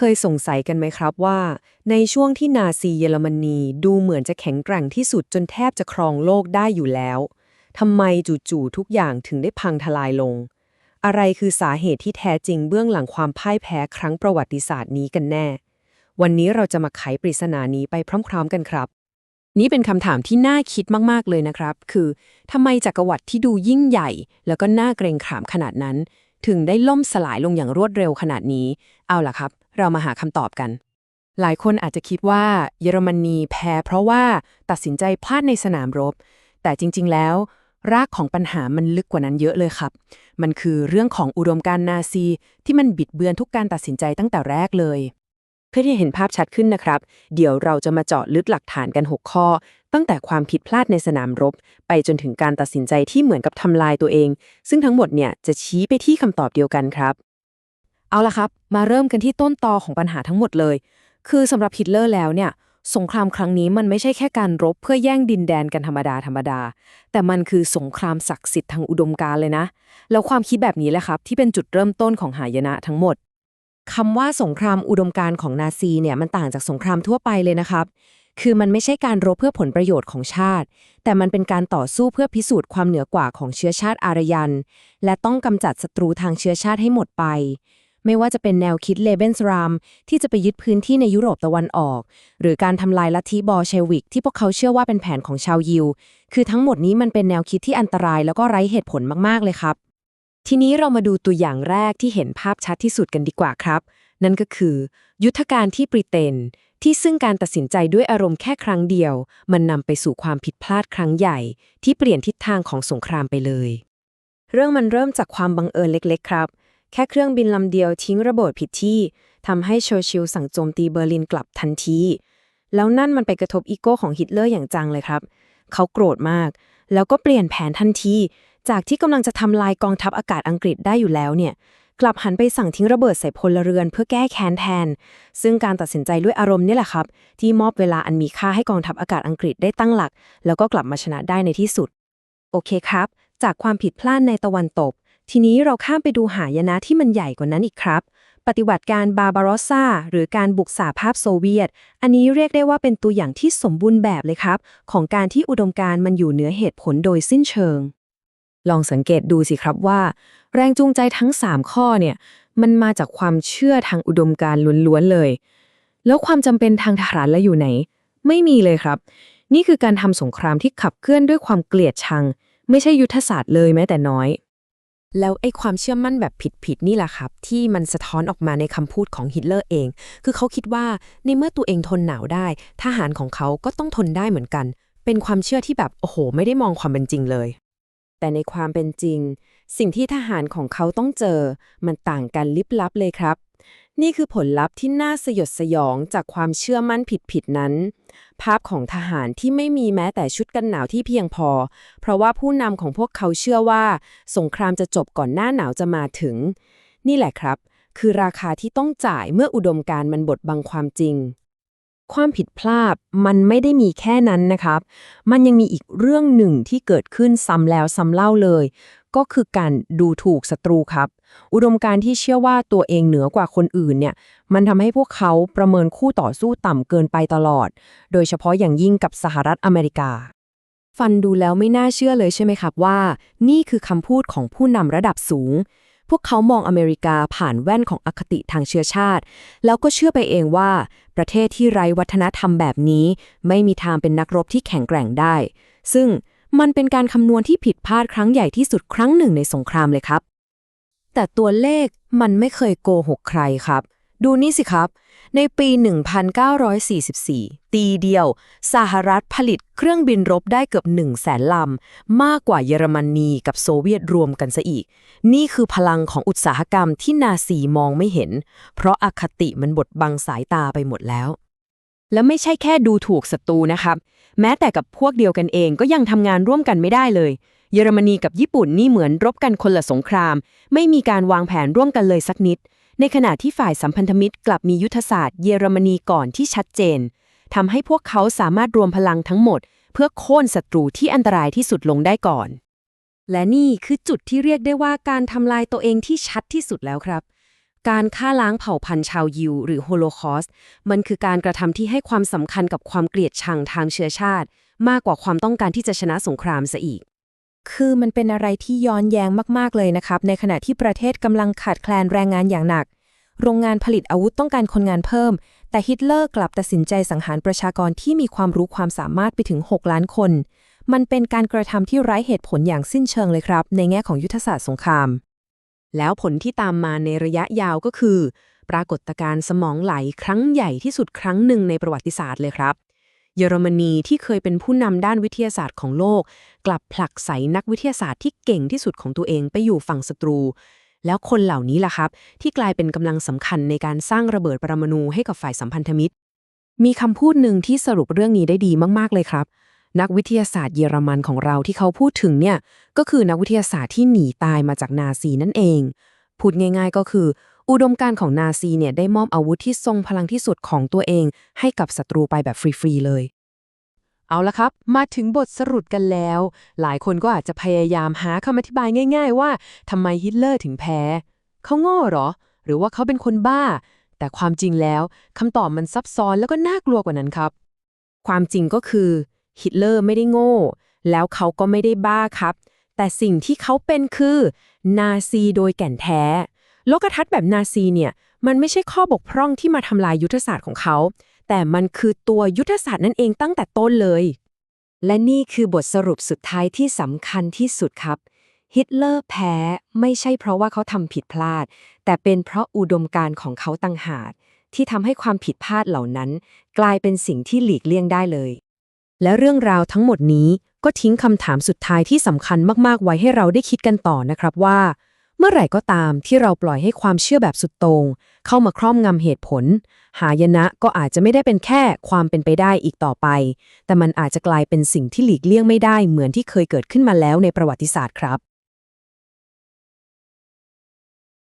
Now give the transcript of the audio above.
เคยสงสัยกันไหมครับว่า ในช่วงที่นาซีเยอรมนีดูเหมือนจะแข็งแกร่งที่สุดจนแทบจะครองโลกได้อยู่แล้วทำไมจู่ๆทุกอย่างถึงได้พังทลายลง อะไรคือสาเหตุที่แท้จริงเบื้องหลังความพ่ายแพ้ครั้งประวัติศาสตร์นี้กันแน่ วันนี้เราจะมาไขปริศนานี้ไปพร้อม ๆ กันครับ นี่เป็นคำถามที่น่าคิดมากๆเลยนะครับ คือทำไมจักรวรรดิที่ดูยิ่งใหญ่ แล้วก็น่าเกรงขามขนาดนั้น ถึงได้ล่มสลายลงอย่างรวดเร็วขนาดนี้ เอาล่ะครับ เรามาหาคำตอบกัน หลายคนอาจจะคิดว่าเยอรมนีแพ้เพราะว่าตัดสินใจพลาดในสนามรบ แต่จริง ๆ แล้ว รากของปัญหามันลึกกว่านั้นเยอะเลยครับ มันคือเรื่องของอุดมการนาซี ที่มันบิดเบือนทุกการตัดสินใจตั้งแต่แรกเลย เพื่อที่จะเห็นภาพชัดขึ้นนะครับ เดี๋ยวเราจะมาเจาะลึกหลักฐานกัน 6 ข้อ ตั้งแต่ความผิดพลาดในสนามรบ ไปจนถึงการตัดสินใจที่เหมือนกับทำลายตัวเอง ซึ่งทั้งหมดเนี่ยจะชี้ไปที่คำตอบเดียวกันครับ เอาละครับ มาเริ่มกันที่ต้นตอของปัญหาทั้งหมดเลย คือสำหรับฮิตเลอร์แล้วเนี่ย สงครามครั้งนี้มันไม่ใช่แค่การรบเพื่อแย่งดินแดนกันธรรมดาธรรมดา แต่มันคือสงครามศักดิ์สิทธิ์ทางอุดมการเลยนะ แล้วความคิดแบบนี้แหละครับ ที่เป็นจุดเริ่มต้นของหายนะทั้งหมดคำว่าสงครามอุดมการของนาซีเนี่ยมันต่างจากสงครามทั่วไปเลยนะครับ คือมันไม่ใช่การรบเพื่อผลประโยชน์ของชาติ แต่มันเป็นการต่อสู้เพื่อพิสูจน์ความเหนือกว่าของเชื้อชาติอารยัน และต้องกำจัดศัตรูทางเชื้อชาติให้หมดไป ไม่ว่าจะเป็นแนวคิดเลเบนสรามที่จะไปยึดพื้นที่ในยุโรปตะวันออก หรือการทำลายลัทธิบอลเชวิก ที่พวกเขาเชื่อว่าเป็นแผนของชาวยิว คือทั้งหมดนี้มันเป็นแนวคิดที่อันตรายแล้วก็ไร้เหตุผลมากๆเลยครับ ทีนี้เรามาดูตัวอย่างแรกที่เห็นภาพชัดที่สุดกันดีกว่าครับ นั่นก็คือ ยุทธการที่บริเตนที่ซึ่งการตัดสินใจด้วยอารมณ์แค่ครั้งเดียว มันนำไปสู่ความผิดพลาดครั้งใหญ่ ที่เปลี่ยนทิศทางของสงครามไปเลย เรื่องมันเริ่มจากความบังเอิญเล็ก ๆ ครับ แค่เครื่องบินลำเดียวทิ้งระเบิดผิดที่ทำให้เชอร์ชิลสั่งโจมตีเบอร์ลินกลับทันที แล้วนั่นมันไปกระทบอีโก้ของฮิตเลอร์อย่างจังเลยครับ เขาโกรธมาก แล้วก็เปลี่ยนแผนทันที จากที่กำลังจะทำลายกองทัพอากาศอังกฤษได้อยู่แล้วเนี่ย กลับหันไปสั่งทิ้งระเบิดใส่พลเรือนเพื่อแก้แค้นแทน ซึ่งการตัดสินใจด้วยอารมณ์นี่แหละครับ ที่มอบเวลาอันมีค่าให้กองทัพอากาศอังกฤษได้ตั้งหลัก แล้วก็กลับมาชนะได้ในที่สุด โอเคครับ จากความผิดพลาดในตะวันตก ทีนี้เราข้ามไปดูหายนะที่มันใหญ่กว่านั้นอีกครับ ปฏิบัติการบาบารอสซาหรือการบุกสาภาพโซเวียต อันนี้เรียกได้ว่าเป็นตัวอย่างที่สมบูรณ์แบบเลยครับ ของการที่อุดมการณ์มันอยู่เหนือเหตุผลโดยสิ้นเชิง ลองสังเกตดูสิครับว่า แรงจูงใจทั้ง 3 ข้อเนี่ยมันมาจากความเชื่อทางอุดมการณ์ล้วนๆเลย แล้วความจำเป็นทางทหารและอยู่ไหน ไม่มีเลยครับ นี่คือการทำสงครามที่ขับเคลื่อนด้วยความเกลียดชัง ไม่ใช่ยุทธศาสตร์เลยแม้แต่น้อย แล้วไอ้ความเชื่อมั่นแบบผิดๆนี่แหละครับ ที่มันสะท้อนออกมาในคำพูดของฮิตเลอร์เอง คือเขาคิดว่าในเมื่อตัวเองทนหนาวได้ ทหารของเขาก็ต้องทนได้เหมือนกัน เป็นความเชื่อที่แบบโอ้โห ไม่ได้มองความเป็นจริงเลย แต่ในความเป็นจริง สิ่งที่ทหารของเขาต้องเจอ มันต่างกันลิบลับเลยครับ นี่คือผลลัพธ์ที่น่าสยดสยองจากความเชื่อมั่นผิดๆนั้น ภาพของทหารที่ไม่มีแม้แต่ชุดกันหนาวที่เพียงพอ เพราะว่าผู้นำของพวกเขาเชื่อว่า สงครามจะจบก่อนหน้าหนาวจะมาถึง นี่แหละครับ คือราคาที่ต้องจ่ายเมื่ออุดมการณ์มันบดบังความจริง ความผิดพลาดมันไม่ได้มีแค่นั้นนะครับ มันยังมีอีกเรื่องหนึ่งที่เกิดขึ้นซ้ำแล้วซ้ำเล่าเลย ก็คือการดูถูกศัตรูครับ อุดมการที่เชื่อว่าตัวเองเหนือกว่าคนอื่นเนี่ย มันทำให้พวกเขาประเมินคู่ต่อสู้ต่ำเกินไปตลอด โดยเฉพาะอย่างยิ่งกับสหรัฐอเมริกา ฟันดูแล้วไม่น่าเชื่อเลยใช่ไหมครับว่า นี่คือคำพูดของผู้นำระดับสูง พวกเขามองอเมริกาผ่านแว่นของอคติทางเชื้อชาติ แล้วก็เชื่อไปเองว่า ประเทศที่ไร้วัฒนธรรมแบบนี้ ไม่มีทางเป็นนักรบที่แข็งแกร่งได้ ซึ่งมันเป็นการคำนวณที่ผิดพลาดครั้งใหญ่ที่สุดครั้งหนึ่งในสงครามเลยครับ แต่ตัวเลขมันไม่เคยโกหกใครครับ ดูนี่สิครับ ในปี 1944 ตีเดียว สหรัฐผลิตเครื่องบินรบได้เกือบ1แสนลำ มากกว่าเยอรมนีกับโซเวียตรวมกันซะอีก นี่คือพลังของอุตสาหกรรมที่นาซีมองไม่เห็น เพราะอคติมันบดบังสายตาไปหมดแล้วแล้วไม่ใช่แค่ดูถูกศัตรูนะครับ แม้แต่กับพวกเดียวกันเองก็ยังทำงานร่วมกันไม่ได้เลย เยอรมนีกับญี่ปุ่นนี่เหมือนรบกันคนละสงคราม ไม่มีการวางแผนร่วมกันเลยสักนิด ในขณะที่ฝ่ายสัมพันธมิตรกลับมียุทธศาสตร์เยอรมนีก่อนที่ชัดเจนทำให้พวกเขาสามารถรวมพลังทั้งหมด เพื่อโค่นศัตรูที่อันตรายที่สุดลงได้ก่อน และนี่คือจุดที่เรียกได้ว่าการทำลายตัวเองที่ชัดที่สุดแล้วครับการฆ่าล้างเผ่าพันธุ์ชาวยิว หรือโฮโลคอสต์มันคือการกระทำที่ให้ความสำคัญกับความเกลียดชังทางเชื้อชาติ มากกว่าความต้องการที่จะชนะสงครามซะอีก คือมันเป็นอะไรที่ย้อนแย้งมากๆเลยนะครับ ในขณะที่ประเทศกำลังขาดแคลนแรงงานอย่างหนัก โรงงานผลิตอาวุธต้องการคนงานเพิ่ม แต่ฮิตเลอร์กลับตัดสินใจสังหารประชากรที่มีความรู้ความสามารถไปถึง 6 ล้านคน มันเป็นการกระทำที่ไร้เหตุผลอย่างสิ้นเชิงเลยครับ ในแง่ของยุทธศาสตร์สงคราม แล้วผลที่ตามมาในระยะยาวก็คือ ปรากฏการณ์สมองไหลครั้งใหญ่ที่สุดครั้งหนึ่งในประวัติศาสตร์เลยครับ เยอรมนีที่เคยเป็นผู้นำด้านวิทยาศาสตร์ของโลก กลับผลักไสนักวิทยาศาสตร์ที่เก่งที่สุดของตัวเองไปอยู่ฝั่งศัตรู แล้วคนเหล่านี้ล่ะครับ ที่กลายเป็นกำลังสำคัญในการสร้างระเบิดปรมาณูให้กับฝ่ายสัมพันธมิตร มีคำพูดหนึ่งที่สรุปเรื่องนี้ได้ดีมากๆเลยครับ นักวิทยาศาสตร์เยอรมันของเราที่เขาพูดถึงเนี่ยก็คือนักวิทยาศาสตร์ที่หนีตายมาจากนาซีนั่นเองพูดง่าย ๆ ก็คือ อุดมการของนาซีเนี่ยได้มอบอาวุธที่ทรงพลังที่สุดของตัวเอง ให้กับศัตรูไปแบบฟรี ๆ เลย เอาละครับ มาถึงบทสรุปกันแล้ว หลายคนก็อาจจะพยายามหาคำอธิบายง่าย ๆ ว่าทำไมฮิตเลอร์ถึงแพ้ เขาโง่หรอ หรือว่าเขาเป็นคนบ้า แต่ความจริงแล้วคำตอบมันซับซ้อนแล้วก็น่ากลัวกว่านั้นครับ ความจริงก็คือฮิตเลอร์ไม่ได้โง่ แล้วเขาก็ไม่ได้บ้าครับ แต่สิ่งที่เขาเป็นคือ นาซีโดยแก่นแท้ โลกทัศน์แบบนาซีเนี่ย มันไม่ใช่ข้อบกพร่องที่มาทำลายยุทธศาสตร์ของเขา แต่มันคือตัวยุทธศาสตร์นั่นเองตั้งแต่ต้นเลย และนี่คือบทสรุปสุดท้ายที่สำคัญที่สุดครับ ฮิตเลอร์แพ้ไม่ใช่เพราะว่าเขาทำผิดพลาด แต่เป็นเพราะอุดมการณ์ของเขาต่างหากที่ทำให้ความผิดพลาดเหล่านั้น กลายเป็นสิ่งที่หลีกเลี่ยงได้เลย และเรื่องราวทั้งหมดนี้ก็ทิ้งคำถามสุดท้ายที่สำคัญมากๆไว้ให้เราได้คิดกันต่อนะครับว่า เมื่อไหร่ก็ตามที่เราปล่อยให้ความเชื่อแบบสุดโตง่งเข้ามาครอบงำเหตุผล หายนะก็อาจจะไม่ได้เป็นแค่ความเป็นไปได้อีกต่อไป แต่มันอาจจะกลายเป็นสิ่งที่หลีกเลี่ยงไม่ได้เหมือนที่เคยเกิดขึ้นมาแล้วในประวัติศาสตร์ครับ